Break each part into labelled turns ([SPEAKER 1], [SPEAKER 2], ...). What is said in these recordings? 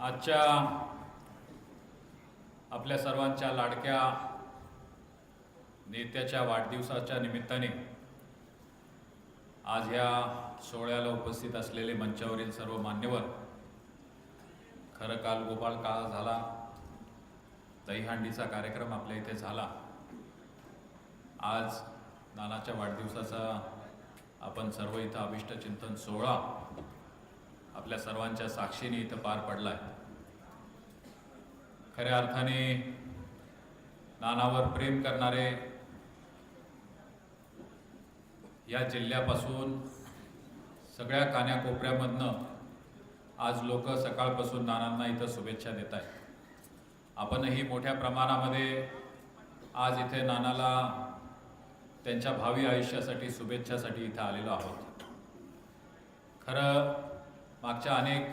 [SPEAKER 1] आजच्या आपल्या सर्वांच्या लाडक्या नेत्याच्या वाढदिवसाच्या निमित्ताने आज ह्या सोहळ्याला उपस्थित असलेले मंचावरील सर्व मान्यवर खरं काल गोपाळ काळ झाला दहीहंडीचा कार्यक्रम आपल्या इथे झाला. आज नानाच्या वाढदिवसाचा आपण सर्व इथं अभिष्ट चिंतन सोहळा आपल्या सर्वांच्या साक्षीने इथं पार पडला आहे खऱ्या अर्थाने नानावर प्रेम करणारे या जिल्ह्यापासून सगळ्या कान्याकोपऱ्यामधनं आज लोक सकाळपासून नानांना इथं शुभेच्छा देत आहेत आपणही मोठ्या प्रमाणामध्ये आज इथे नानाला त्यांच्या भावी आयुष्यासाठी शुभेच्छासाठी इथं आलेलो आहोत. खरं मागच्या अनेक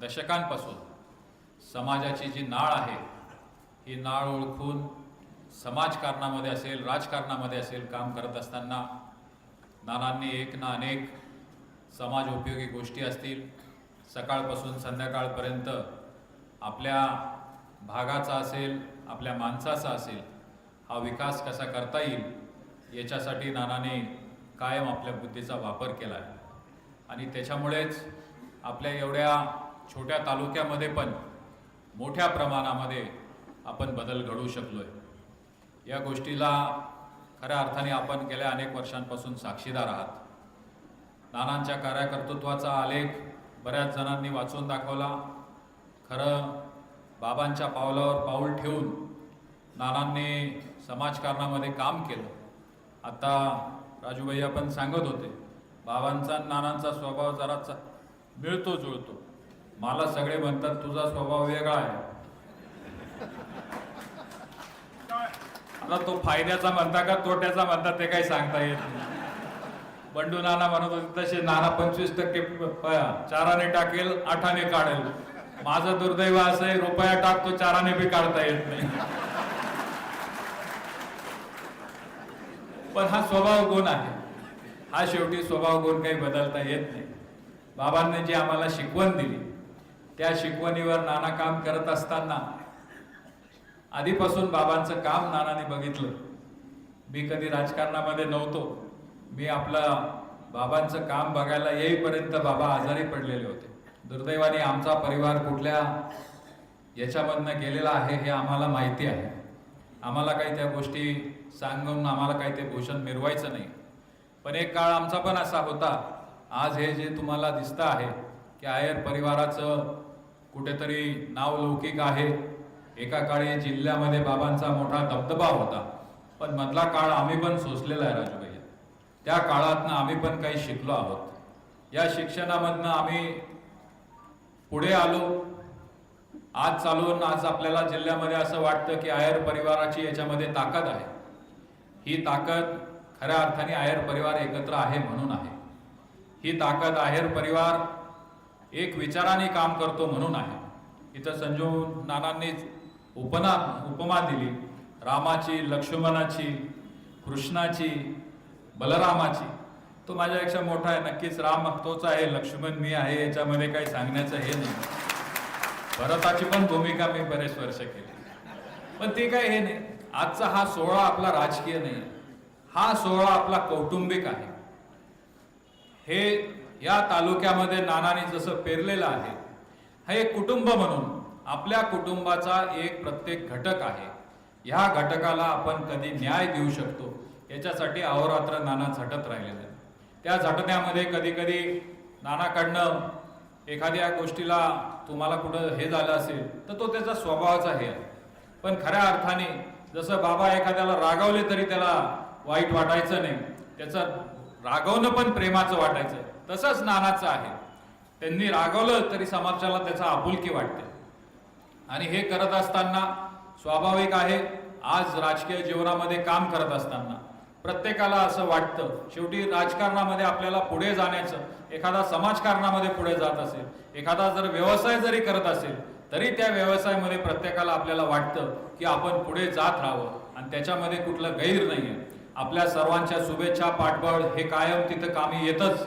[SPEAKER 1] दशकांपासून समाजाची जी नाळ आहे ही नाळ ओळखून समाजकारणामध्ये असेल राजकारणामध्ये असेल काम करत असताना नानांनी एक ना अनेक समाज उपयोगी गोष्टी असतील. सकाळपासून संध्याकाळपर्यंत आपल्या भागाचा असेल आपल्या माणसाचा असेल हा विकास कसा करता येईल याच्यासाठी नानाने कायम आपल्या बुद्धीचा वापर केला आहे. आणि त्याच्यामुळेच आपल्या एवढ्या छोट्या तालुक्यामध्ये पण मोठ्या प्रमाणामध्ये आपण बदल घडवू शकलो आहे या गोष्टीला खऱ्या अर्थाने आपण गेल्या अनेक वर्षांपासून साक्षीदार आहात. नानांच्या कार्यकर्तृत्वाचा आलेख बऱ्याच जणांनी वाचून दाखवला. खरं बाबांच्या पावलावर पाऊल ठेवून नानांनी समाजकारणामध्ये काम केलं. आता राजूभैया पण सांगत होते बाबांचा नानांचा स्वभाव जरा मिळतो जुळतो. मला सगळे म्हणतात तुझा स्वभाव वेगळा आहे. आता तो फायद्याचा म्हणता का तोट्याचा म्हणता ते काही सांगता येत नाही. बंडू नाना म्हणत होते तसे नाना पंचवीस टक्के प- चाराने टाकेल आठाने काढेल. माझं दुर्दैव असं आहे रुपया टाकतो चाराने बी काढता येत नाही. पण हा स्वभाव गुण आहे. हा शेवटी स्वभाव गुण काही बदलता येत नाही. बाबांनी जी आम्हाला शिकवण दिली त्या शिकवणीवर नाना काम करत असताना आधीपासून बाबांचं काम नानाने बघितलं. मी कधी राजकारणामध्ये नव्हतो. मी आपलं बाबांचं काम बघायला येईपर्यंत बाबा आजारी पडलेले होते. दुर्दैवाने आमचा परिवार कुठल्या याच्यामधनं गेलेला आहे हे आम्हाला माहिती आहे. आम्हाला काही त्या गोष्टी सांगून आम्हाला काही ते भूषण मिरवायचं नाही. पण एक काळ आमचा पण असा होता. आज हे जे तुम्हाला दिसतं आहे की आयर परिवाराचं कुठेतरी नावलौकिक आहे. एका काळी जिल्ह्यामध्ये बाबांचा मोठा दबदबा होता. पण मधला काळ आम्ही पण सोसलेला आहे राजूभाई त्या काळातनं आम्ही पण काही शिकलो आहोत. या शिक्षणामधनं आम्ही पुढे आलो. आज चालून आज आपल्याला जिल्ह्यामध्ये असं वाटतं की आयर परिवाराची याच्यामध्ये ताकद आहे. ही ताकद खऱ्या अर्थाने आयर परिवार एकत्र आहे म्हणून आहे. ही ताकद आहेर परिवार एक विचाराने काम करतो म्हणून आहे. इथं संजीव नानांनी उपना उपमा दिली. रामाची लक्ष्मणाची कृष्णाची बलरामाची. तो माझ्यापेक्षा मोठा आहे. नक्कीच राम तोच आहे. लक्ष्मण मी आहे. याच्यामध्ये काही सांगण्याचं हे नाही. भरताची पण भूमिका मी बरेच वर्ष केली. पण ते काय हे नाही. आजचा हा सोहळा आपला राजकीय नाही. हा सोहळा आपला कौटुंबिक आहे. हे या तालुक्यामध्ये नानाने जसं पेरलेलं आहे हे एक कुटुंब म्हणून आपल्या कुटुंबाचा एक प्रत्येक घटक आहे. ह्या घटकाला आपण कधी न्याय देऊ शकतो याच्यासाठी अहोरात्र नाना झटत राहिलेलं आहे त्या झटण्यामध्ये कधी कधी नानाकडनं एखाद्या गोष्टीला तुम्हाला कुठं हे झालं असेल तर तो त्याचा स्वभावाचा हे आहे. पण खऱ्या अर्थाने जसं बाबा एखाद्याला रागावले तरी त्याला वाईट वाटायचं नाही त्याचं रागवणं पण प्रेमाचं वाटायचं. तसंच नानाचं आहे. त्यांनी रागवलं तरी समाजाला त्याचा आपुलकी वाटते. आणि हे करत असताना स्वाभाविक आहे आज राजकीय जीवनामध्ये काम करत असताना प्रत्येकाला असं वाटतं शेवटी राजकारणामध्ये आपल्याला पुढे जाण्याचं एखादा समाजकारणामध्ये पुढे जात असेल एखादा जर व्यवसाय जरी करत असेल तरी त्या व्यवसायामध्ये प्रत्येकाला आपल्याला वाटतं की आपण पुढे जात राहावं आणि त्याच्यामध्ये कुठलं गैर नाहीये. आपल्या सर्वांच्या शुभेच्छा पाठबळ हे कायम तिथं कामी येतच.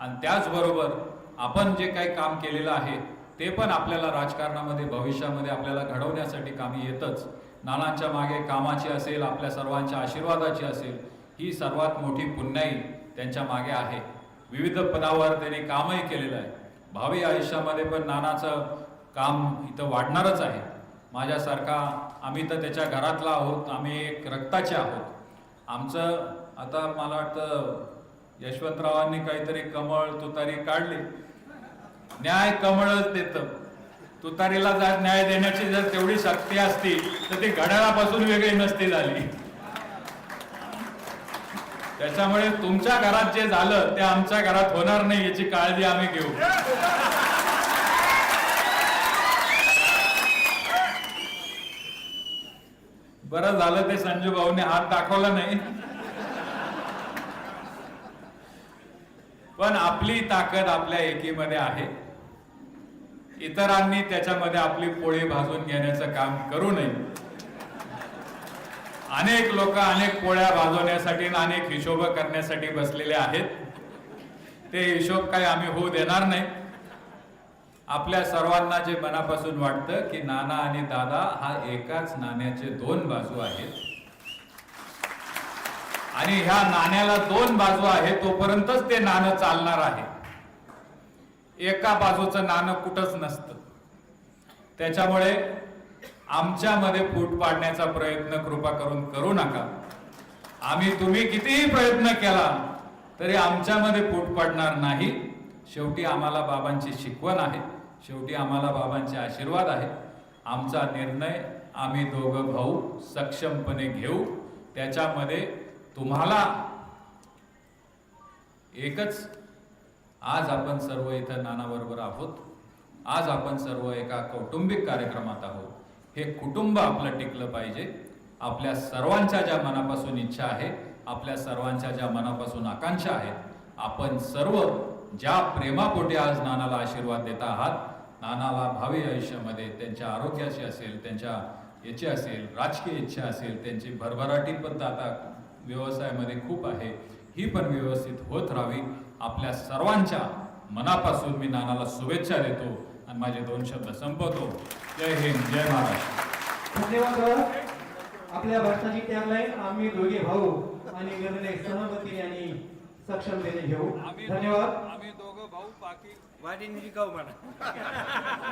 [SPEAKER 1] आणि त्याचबरोबर आपण जे काही काम केलेलं आहे ते पण आपल्याला राजकारणामध्ये भविष्यामध्ये आपल्याला घडवण्यासाठी कामी येतच. नानांच्या मागे कामाची असेल आपल्या सर्वांच्या आशीर्वादाची असेल ही सर्वात मोठी पुण्याई त्यांच्या मागे आहे. विविध पदावर त्यांनी कामही केलेलं आहे. भावी आयुष्यामध्ये पण नानाचं काम इथं वाढणारच आहे. माझ्यासारखा आम्ही तर त्याच्या घरातला आहोत आम्ही एक रक्ताचे आहोत. आमचं आता मला वाटतं यशवंतरावांनी काहीतरी कमळ तुतारी काढली. न्याय कमळच देतं. तुतारीला जर न्याय देण्याची जर तेवढी शक्ती असती तर ती घड्याळापासून वेगळी नसती झाली. त्याच्यामुळे तुमच्या घरात जे झालं ते आमच्या घरात होणार नाही याची काळजी आम्ही घेऊ. बरं झालं ते संजू भाऊने हात दाखवला नाही. पण आपली ताकद आपल्या एकीमध्ये आहे. इतरांनी त्याच्यामध्ये आपली पोळी भाजून घेण्याचं काम करू नये. अनेक लोक अनेक पोळ्या भाजवण्यासाठी आणि अनेक हिशोब करण्यासाठी बसलेले आहेत. ते हिशोब काही आम्ही होऊ देणार नाही. आपल्या सर्वांना जे मनापासून वाटतं की नाना आणि दादा हा एकाच नाण्याचे दोन बाजू आहेत. आणि ह्या नाण्याला दोन बाजू आहेत तोपर्यंतच ते नाणं चालणार आहे. एका बाजूचं नाणं कुठंच नसतं. त्याच्यामुळे आमच्यामध्ये फूट पाडण्याचा प्रयत्न कृपा करून करू नका. आम्ही तुम्ही कितीही प्रयत्न केला तरी आमच्यामध्ये फूट पडणार नाही. शेवटी आम्हाला बाबांची शिकवण आहे. शेवटी आम्हाला बाबांचे आशीर्वाद आहेत. आमचा निर्णय आम्ही दोघं भाऊ सक्षमपणे घेऊ. त्याच्यामध्ये तुम्हाला एकच आज आपण सर्व इथं नानाबरोबर आहोत. आज आपण सर्व एका कौटुंबिक कार्यक्रमात आहोत. हे कुटुंब आपलं टिकलं पाहिजे. आपल्या सर्वांच्या ज्या मनापासून इच्छा आहे आपल्या सर्वांच्या ज्या मनापासून आकांक्षा आहेत आपण सर्व ज्या प्रेमापोटी आज नानाला आशीर्वाद देत आहात नानाला भावी आयुष्यामध्ये त्यांच्या आरोग्याची असेल त्यांच्या याची असेल राजकीय इच्छा असेल त्यांची भरभराटी पण आता व्यवसायामध्ये खूप आहे. ही पण व्यवस्थित होत राहावी. आपल्या सर्वांच्या मनापासून मी नानाला शुभेच्छा देतो आणि माझे दोन शब्द संपवतो. जय हिंद जय महाराष्ट्र.
[SPEAKER 2] धन्यवाद. आपल्या भाषणाची टॅगलाईन आम्ही दोघे भाऊ आणि निर्णय सहमती आणि सक्षमतेने घेऊ. धन्यवाद.
[SPEAKER 1] आम्ही दोघं भाऊ बाकी
[SPEAKER 3] वाटीन शिकाव म्हणा.